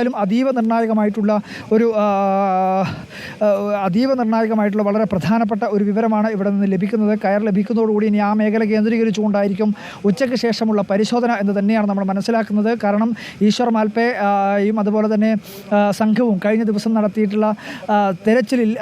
ാലും അതീവ നിർണായകമായിട്ടുള്ള ഒരു അതീവ നിർണായകമായിട്ടുള്ള വളരെ പ്രധാനപ്പെട്ട ഒരു വിവരമാണ് ഇവിടെ നിന്ന് ലഭിക്കുന്നത്. കയർ ലഭിക്കുന്നതോടുകൂടി ഇനി ആ മേഖല കേന്ദ്രീകരിച്ചുകൊണ്ടായിരിക്കും ഉച്ചയ്ക്ക് ശേഷമുള്ള പരിശോധന എന്ന് തന്നെയാണ് നമ്മൾ മനസ്സിലാക്കുന്നത്. കാരണം ഈശ്വർ മാൽപ്പേയും അതുപോലെ തന്നെ സംഘവും കഴിഞ്ഞ ദിവസം നടത്തിയിട്ടുള്ള തെരച്ചിലിൽ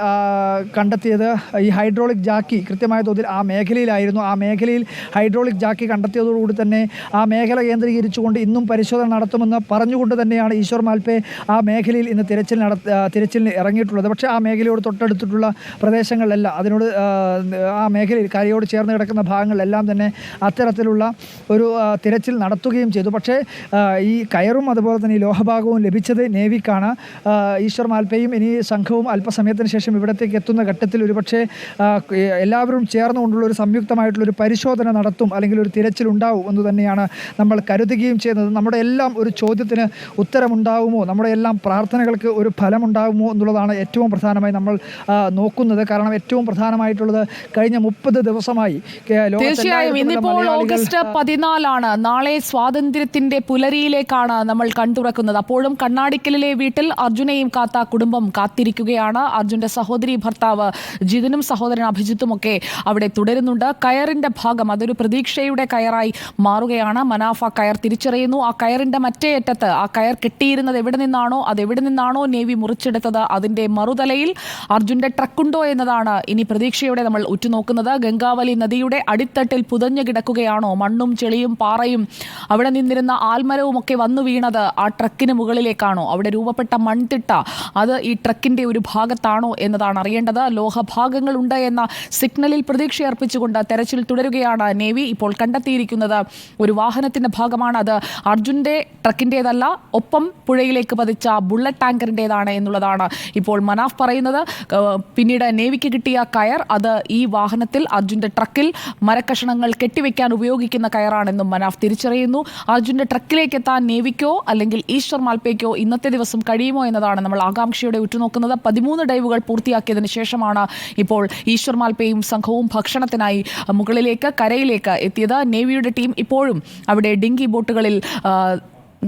കണ്ടെത്തിയത് ഈ ഹൈഡ്രോളിക് ജാക്കി കൃത്യമായ തോതിൽ ആ മേഖലയിലായിരുന്നു. ആ മേഖലയിൽ ഹൈഡ്രോളിക് ജാക്കി കണ്ടെത്തിയതോടുകൂടി തന്നെ ആ മേഖല കേന്ദ്രീകരിച്ചുകൊണ്ട് ഇന്നും പരിശോധന നടത്തുമെന്ന് പറഞ്ഞുകൊണ്ട് തന്നെയാണ് ഈശ്വർ മാൽപ്പെ ആ മേഖലയിൽ ഇന്ന് തിരച്ചിൽ നട തിരച്ചിലിന് ഇറങ്ങിയിട്ടുള്ളത്. പക്ഷേ ആ മേഖലയോട് തൊട്ടടുത്തിട്ടുള്ള പ്രദേശങ്ങളിലെല്ലാം അതിനോട് ആ, മേഖലയിൽ കരയോട് ചേർന്ന് കിടക്കുന്ന ഭാഗങ്ങളിലെല്ലാം തന്നെ അത്തരത്തിലുള്ള ഒരു തിരച്ചിൽ നടത്തുകയും ചെയ്തു. പക്ഷേ ഈ കയറും അതുപോലെ തന്നെ ഈ ലോഹഭാഗവും ലഭിച്ചത് നേവിക്കാണ്. ഈശ്വർ മാൽപ്പയും ഇനി സംഘവും അല്പസമയത്തിന് ശേഷം ഇവിടത്തേക്ക് എത്തുന്ന ഘട്ടത്തിൽ ഒരുപക്ഷെ പക്ഷേ എല്ലാവരും ചേർന്നുകൊണ്ടുള്ള ഒരു സംയുക്തമായിട്ടുള്ള ഒരു പരിശോധന നടത്തും അല്ലെങ്കിൽ ഒരു തിരച്ചിൽ ഉണ്ടാവും എന്ന് തന്നെയാണ് നമ്മൾ കരുതുകയും ചെയ്യുന്നത്. നമ്മുടെ എല്ലാം ഒരു ചോദ്യത്തിന് ഉത്തരമുണ്ടാവുമോ നമ്മുടെ എല്ലാം പ്രാർത്ഥനകൾക്ക് ഒരു ഫലമുണ്ടാകുമോ എന്നുള്ളതാണ് ഏറ്റവും പ്രധാനമായി നമ്മൾ നോക്കുന്നത്. കാരണം ഏറ്റവും പ്രധാനമായിട്ടുള്ളത് കഴിഞ്ഞ മുപ്പത് ദിവസമായി തീർച്ചയായും ഇന്നിപ്പോൾ ഓഗസ്റ്റ് പതിനാലാണ്. നാളെ സ്വാതന്ത്ര്യത്തിന്റെ പുലരിയിലേക്കാണ് നമ്മൾ കണ്ടുറക്കുന്നത് അപ്പോഴും കണ്ണാടിക്കലിലെ വീട്ടിൽ അർജുനെയും കാത്ത കുടുംബം കാത്തിരിക്കുകയാണ്. അർജുന്റെ സഹോദരി ഭർത്താവ് ജിതിനും സഹോദരൻ അഭിജിത്തും ഒക്കെ അവിടെ തുടരുന്നുണ്ട്. കയറിന്റെ ഭാഗം അതൊരു പ്രതീക്ഷയുടെ കയറായി മാറുകയാണ്. മനാഫ കയർ തിരിച്ചറിയുന്നു. ആ കയറിന്റെ മറ്റേ അറ്റത്ത് ആ കയർ കെട്ടിയിരുന്നത് എവിടെ നിന്നാണോ അതെവിടെ നിന്നാണോ നേവി മുറിച്ചെടുത്തത് അതിന്റെ മറുതലയിൽ അർജുന്റെ ട്രക്കുണ്ടോ എന്നതാണ് ഇനി പ്രതീക്ഷയോടെ നമ്മൾ ഉറ്റുനോക്കുന്നത്. ഗംഗാവലി നദിയുടെ അടിത്തട്ടിൽ പുതഞ്ഞു കിടക്കുകയാണോ? മണ്ണും ചെളിയും പാറയും അവിടെ നിന്നിരുന്ന ആൽമരവും ഒക്കെ വന്നു വീണത് ആ ട്രക്കിന് മുകളിലേക്കാണോ? അവിടെ രൂപപ്പെട്ട മൺതിട്ട അത് ഈ ട്രക്കിന്റെ ഒരു ഭാഗത്താണോ എന്നതാണ് അറിയേണ്ടത്. ലോഹഭാഗങ്ങളുണ്ട് എന്ന സിഗ്നലിൽ പ്രതീക്ഷയർപ്പിച്ചുകൊണ്ട് തെരച്ചിൽ തുടരുകയാണ് നേവി. ഇപ്പോൾ കണ്ടെത്തിയിരിക്കുന്നത് ഒരു വാഹനത്തിന്റെ ഭാഗമാണ് അത്. അർജുന്റെ ട്രക്കിന്റേതല്ല ഒപ്പം പുഴയിലേക്ക് പതിച്ച ബുള്ളറ്റ് ടാങ്കറിന്റെതാണ് എന്നുള്ളതാണ് ഇപ്പോൾ മനാഫ് പറയുന്നത്. പിന്നീട് നേവിക്ക് കിട്ടിയ കയർ അത് ഈ വാഹനത്തിൽ അർജുന്റെ ട്രക്കിൽ മരക്കഷണങ്ങൾ കെട്ടിവെക്കാൻ ഉപയോഗിക്കുന്ന കയറാണെന്നും മനാഫ് തിരിച്ചറിയുന്നു. അർജുന്റെ ട്രക്കിലേക്ക് എത്താൻ നേവിക്കോ അല്ലെങ്കിൽ ഈശ്വർ മാൽപ്പയ്ക്കോ ഇന്നത്തെ ദിവസം കഴിയുമോ എന്നതാണ് നമ്മൾ ആകാംക്ഷയോടെ ഉറ്റുനോക്കുന്നത്. പതിമൂന്ന് ഡൈവുകൾ പൂർത്തിയാക്കിയതിന് ശേഷമാണ് ഇപ്പോൾ ഈശ്വർ മാൽപ്പയും സംഘവും ഭക്ഷണത്തിനായി മുകളിലേക്ക് കരയിലേക്ക് എത്തിയത്. നേവിയുടെ ടീം ഇപ്പോഴും അവിടെ ഡിങ്കി ബോട്ടുകളിൽ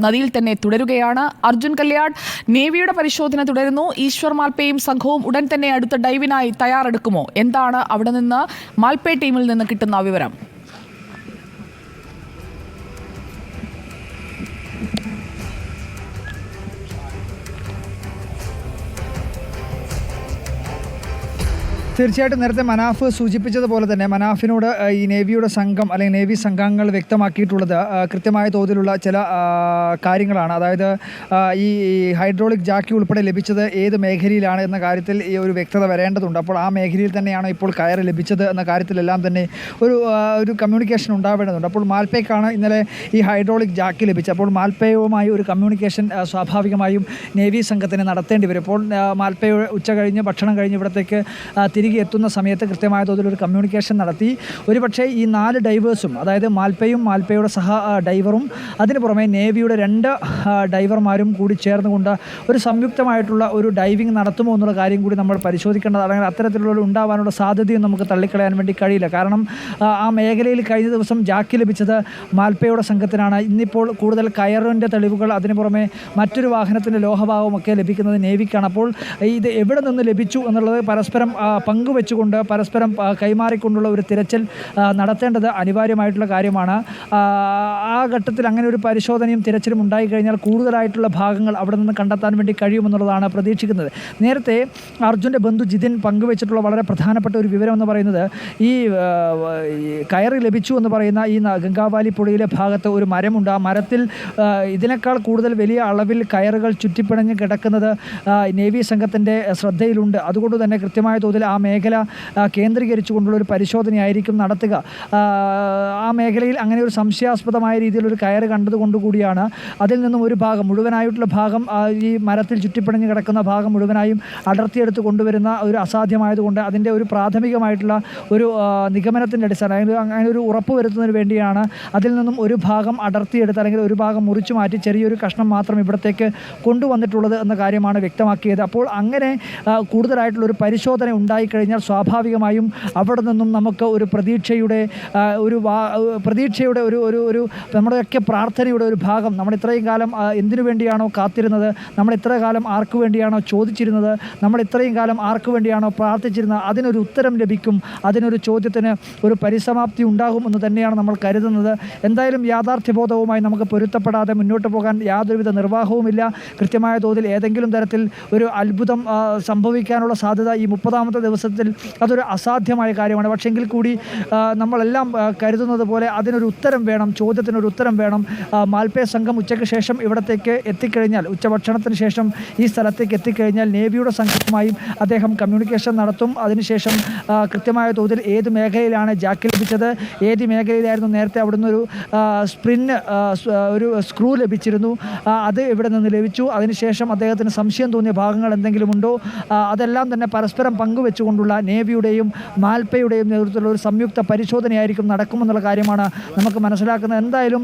നദിയിൽ തന്നെ തുടരുകയാണ്. അർജുൻ കല്യാൺ നേവിയുടെ പരിശോധന തുടരുന്നു. ഈശ്വർ മാൽപ്പയും സംഘവും ഉടൻ തന്നെ അടുത്ത ഡൈവിനായി തയ്യാറെടുക്കുമോ? എന്താണ് അവിടെ നിന്ന് മാൽപ്പേ ടീമിൽ നിന്ന് കിട്ടുന്ന വിവരം? തീർച്ചയായിട്ടും നേരത്തെ മനാഫ് സൂചിപ്പിച്ചതുപോലെ തന്നെ മനാഫിനോട് ഈ നേവിയുടെ സംഘം അല്ലെങ്കിൽ നേവി സംഘങ്ങൾ വ്യക്തമാക്കിയിട്ടുള്ളത് കൃത്യമായ തോതിലുള്ള ചില കാര്യങ്ങളാണ്. അതായത് ഈ ഹൈഡ്രോളിക് ജാക്കി ഉൾപ്പെടെ ലഭിച്ചത് ഏത് മേഖലയിലാണ് എന്ന കാര്യത്തിൽ ഈ ഒരു വ്യക്തത വരേണ്ടതുണ്ട്. അപ്പോൾ ആ മേഖലയിൽ തന്നെയാണ് ഇപ്പോൾ കയർ ലഭിച്ചത് എന്ന കാര്യത്തിലെല്ലാം തന്നെ ഒരു ഒരു കമ്മ്യൂണിക്കേഷൻ ഉണ്ടാവേണ്ടതുണ്ട്. അപ്പോൾ മാൽപ്പേക്കാണ് ഇന്നലെ ഈ ഹൈഡ്രോളിക് ജാക്കി ലഭിച്ചത്. അപ്പോൾ മാൽപ്പയുമായി ഒരു കമ്മ്യൂണിക്കേഷൻ സ്വാഭാവികമായും നേവി സംഘത്തിന് നടത്തേണ്ടി വരും. അപ്പോൾ മാൽപ്പേ ഉച്ച കഴിഞ്ഞ് ഭക്ഷണം കഴിഞ്ഞ് ഇവിടത്തേക്ക് ആ, തിരികെ എത്തുന്ന സമയത്ത് കൃത്യമായ തോതിൽ ഒരു കമ്മ്യൂണിക്കേഷൻ നടത്തി. ഒരുപക്ഷെ ഈ നാല് ഡൈവേഴ്സും അതായത് മാൽപ്പയും മാൽപ്പയുടെ സഹ ഡൈവറും അതിന് പുറമെ നേവിയുടെ രണ്ട് ഡൈവർമാരും കൂടി ചേർന്നുകൊണ്ട് ഒരു സംയുക്തമായിട്ടുള്ള ഒരു ഡൈവിംഗ് നടത്തുമോ എന്നുള്ള കാര്യം കൂടി നമ്മൾ പരിശോധിക്കേണ്ടതാണ്. അല്ലെങ്കിൽ അത്തരത്തിലുള്ള ഉണ്ടാവാനുള്ള സാധ്യതയും നമുക്ക് തള്ളിക്കളയാൻ വേണ്ടി കഴിയില്ല. കാരണം ആ, മേഖലയിൽ കഴിഞ്ഞ ദിവസം ജാക്കി ലഭിച്ചത് മാൽപ്പയുടെ സംഘത്തിനാണ്. ഇന്നിപ്പോൾ കൂടുതൽ കയറിന്റെ തെളിവുകൾ അതിന് പുറമെ മറ്റൊരു വാഹനത്തിന്റെ ലോഹഭാവമൊക്കെ ലഭിക്കുന്നത് നേവിക്കാണ്. അപ്പോൾ ഇത് എവിടെ നിന്ന് ലഭിച്ചു എന്നുള്ളത് പരസ്പരം പങ്കുവെച്ചുകൊണ്ട് പരസ്പരം കൈമാറിക്കൊണ്ടുള്ള ഒരു തിരച്ചിൽ നടത്തേണ്ടത് അനിവാര്യമായിട്ടുള്ള കാര്യമാണ്. ആ, ഘട്ടത്തിൽ അങ്ങനെ ഒരു പരിശോധനയും തിരച്ചിലും ഉണ്ടായിക്കഴിഞ്ഞാൽ കൂടുതലായിട്ടുള്ള ഭാഗങ്ങൾ അവിടെ നിന്ന് കണ്ടെത്താൻ വേണ്ടി കഴിയുമെന്നുള്ളതാണ് പ്രതീക്ഷിക്കുന്നത്. നേരത്തെ അർജുന്റെ ബന്ധു ജിതിൻ പങ്കുവെച്ചിട്ടുള്ള വളരെ പ്രധാനപ്പെട്ട ഒരു വിവരം എന്ന് പറയുന്നത് ഈ കയറി ലഭിച്ചു എന്ന് പറയുന്ന ഈ ഗംഗാവാലി പുഴയിലെ ഭാഗത്ത് ഒരു മരമുണ്ട്. ആ മരത്തിൽ ഇതിനേക്കാൾ കൂടുതൽ വലിയ അളവിൽ കയറുകൾ ചുറ്റിപ്പിണഞ്ഞ് കിടക്കുന്നത് നേവി സംഘത്തിന്റെ ശ്രദ്ധയിലുണ്ട്. അതുകൊണ്ട് തന്നെ കൃത്യമായ തോതിൽ ആ മേഖല കേന്ദ്രീകരിച്ചു കേന്ദ്രീകരിച്ചുകൊണ്ടുള്ള ഒരു പരിശോധനയായിരിക്കും നടത്തുക. ആ, മേഖലയിൽ അങ്ങനെ ഒരു സംശയാസ്പദമായ രീതിയിലൊരു കയറ് കണ്ടതുകൊണ്ടുകൂടിയാണ് അതിൽ നിന്നും ഒരു ഭാഗം മുഴുവനായിട്ടുള്ള ഭാഗം ഈ മരത്തിൽ ചുറ്റിപ്പിണഞ്ഞ് കിടക്കുന്ന ഭാഗം മുഴുവനായും അടർത്തിയെടുത്ത് കൊണ്ടുവരുന്ന ഒരു അസാധ്യമായതുകൊണ്ട് അതിന്റെ ഒരു പ്രാഥമികമായിട്ടുള്ള ഒരു നിഗമനത്തിന്റെ അടിസ്ഥാനം അല്ലെങ്കിൽ അങ്ങനെ ഒരു ഉറപ്പ് വരുത്തുന്നതിന് വേണ്ടിയാണ് അതിൽ നിന്നും ഒരു ഭാഗം അടർത്തിയെടുത്ത് അല്ലെങ്കിൽ ഒരു ഭാഗം മുറിച്ചു മാറ്റി ചെറിയൊരു കഷ്ണം മാത്രം ഇവിടത്തേക്ക് കൊണ്ടുവന്നിട്ടുള്ളത് എന്ന കാര്യമാണ് വ്യക്തമാക്കിയത്. അപ്പോൾ അങ്ങനെ കൂടുതലായിട്ടുള്ളൊരു പരിശോധന ഉണ്ടായി എത്തിക്കഴിഞ്ഞാൽ സ്വാഭാവികമായും അവിടെ നിന്നും നമുക്ക് ഒരു പ്രതീക്ഷയുടെ ഒരു പ്രതീക്ഷയുടെ ഒരു ഒരു ഒരു നമ്മുടെയൊക്കെ പ്രാർത്ഥനയുടെ ഒരു ഭാഗം. നമ്മൾ ഇത്രയും കാലം എന്തിനു വേണ്ടിയാണോ കാത്തിരുന്നത്? നമ്മൾ ഇത്ര കാലം ആർക്കു വേണ്ടിയാണോ ചോദിച്ചിരുന്നത്? നമ്മൾ ഇത്രയും കാലം ആർക്കു വേണ്ടിയാണോ പ്രാർത്ഥിച്ചിരുന്നത്? അതിനൊരു ഉത്തരം ലഭിക്കും. അതിനൊരു ചോദ്യത്തിന് ഒരു പരിസമാപ്തി ഉണ്ടാകും എന്ന് തന്നെയാണ് നമ്മൾ കരുതുന്നത്. എന്തായാലും യാഥാർത്ഥ്യബോധവുമായി നമുക്ക് പൊരുത്തപ്പെടാതെ മുന്നോട്ട് പോകാൻ യാതൊരുവിധ നിർവാഹവുമില്ല. കൃത്യമായ തോതിൽ ഏതെങ്കിലും തരത്തിൽ ഒരു അത്ഭുതം സംഭവിക്കാനുള്ള സാധ്യത ഈ മുപ്പതാമത്തെ ദിവസത്തിൽ അതൊരു അസാധ്യമായ കാര്യമാണ്. പക്ഷേ എങ്കിൽ കൂടി നമ്മളെല്ലാം കരുതുന്നത് പോലെ അതിനൊരു ഉത്തരം വേണം ചോദ്യത്തിനൊരു ഉത്തരം വേണം. മാൽപേ സംഘം ഉച്ചയ്ക്ക് ശേഷം ഇവിടത്തേക്ക് എത്തിക്കഴിഞ്ഞാൽ ഉച്ചഭക്ഷണത്തിന് ശേഷം ഈ സ്ഥലത്തേക്ക് എത്തിക്കഴിഞ്ഞാൽ നേവിയുടെ സംഘവുമായും അദ്ദേഹം കമ്മ്യൂണിക്കേഷൻ നടത്തും. അതിനുശേഷം കൃത്യമായ തോതിൽ ഏത് മേഖലയിലാണ് ജാക്ക് ലഭിച്ചത് ഏത് മേഖലയിലായിരുന്നു നേരത്തെ അവിടുന്ന് ഒരു സ്പ്രിന് ഒരു സ്ക്രൂ ലഭിച്ചിരുന്നു. അത് ഇവിടെ നിന്ന് ലഭിച്ചു. അതിനുശേഷം അദ്ദേഹത്തിന് സംശയം തോന്നിയ ഭാഗങ്ങൾ എന്തെങ്കിലും ഉണ്ടോ? അതെല്ലാം തന്നെ പരസ്പരം പങ്കുവെച്ചുകൊണ്ടുള്ള നേവിയുടെയും മാൽപ്പയുടെയും നേതൃത്വത്തിലുള്ള ഒരു സംയുക്ത പരിശോധനയായിരിക്കും നടക്കുമെന്നുള്ള കാര്യമാണ് നമുക്ക് മനസ്സിലാക്കുന്നത്. എന്തായാലും